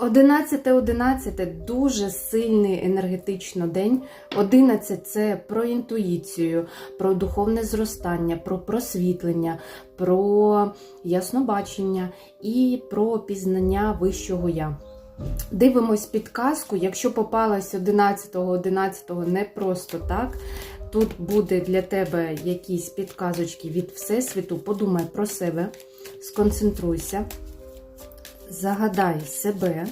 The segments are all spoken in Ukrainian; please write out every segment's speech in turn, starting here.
11-11 дуже сильний енергетично день. 11 це про інтуїцію, про духовне зростання, про просвітлення, про яснобачення і про пізнання вищого я. Дивимось підказку. Якщо попалась 11-го, 11-го не просто так. Тут буде для тебе якісь підказочки від Всесвіту. Подумай про себе, сконцентруйся, загадай себе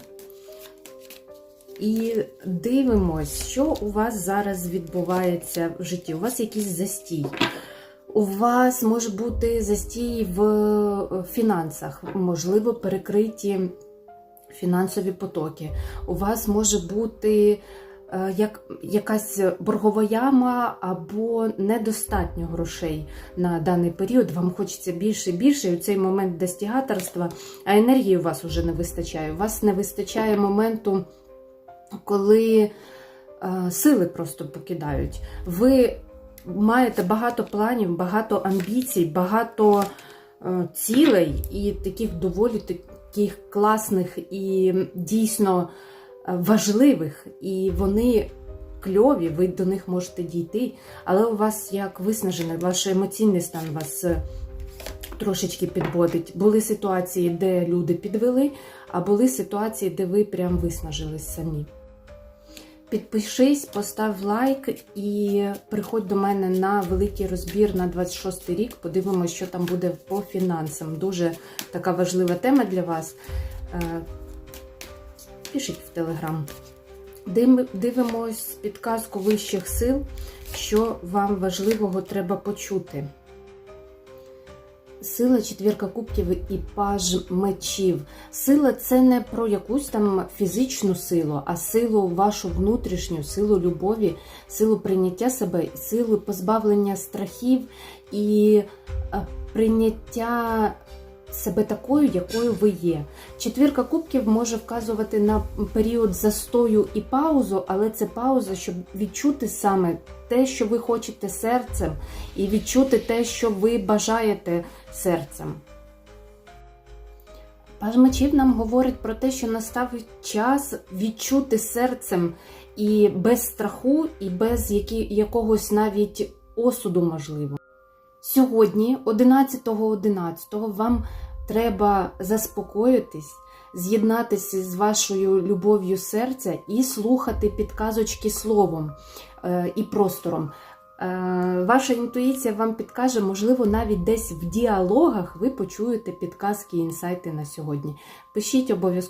і дивимось, що у вас зараз відбувається в житті. У вас якийсь застій. У вас може бути застій в фінансах, можливо, перекриті фінансові потоки. У вас може бути е, як, якась боргова яма або недостатньо грошей на даний період. Вам хочеться більше і більше, і у цей момент достігаторства, а енергії у вас вже не вистачає. У вас не вистачає моменту, коли е, сили просто покидають. Ви маєте багато планів, багато амбіцій, багато е, цілей і таких доволі таких класних і дійсно е, важливих, і вони кльові, ви до них можете дійти, але у вас як виснажений, ваш емоційний стан вас е, трошечки підводить. Були ситуації, де люди підвели, а були ситуації, де ви прям виснажились самі. Підпишись, постав лайк і приходь до мене на великий розбір на 26 рік. Подивимося, що там буде по фінансам. Дуже така важлива тема для вас. Пишіть в телеграм. Дивимось підказку вищих сил, що вам важливого треба почути. Сила четвірка кубків і паж мечів. Сила це не про якусь там фізичну силу, а силу вашу внутрішню, силу любові, силу прийняття себе, силу позбавлення страхів і е, прийняття себе такою, якою ви є. Четвірка кубків може вказувати на період застою і паузу, але це пауза, щоб відчути саме те, що ви хочете серцем, і відчути те, що ви бажаєте серцем. Паж мечів нам говорить про те, що настав час відчути серцем і без страху, і без якогось навіть осуду, можливо. Сьогодні, 11.11, вам треба заспокоїтись, з'єднатися з вашою любов'ю серця і слухати підказочки словом е, і простором. Е, Ваша інтуїція вам підкаже, можливо, навіть десь в діалогах ви почуєте підказки і інсайти на сьогодні. Пишіть обов'язково.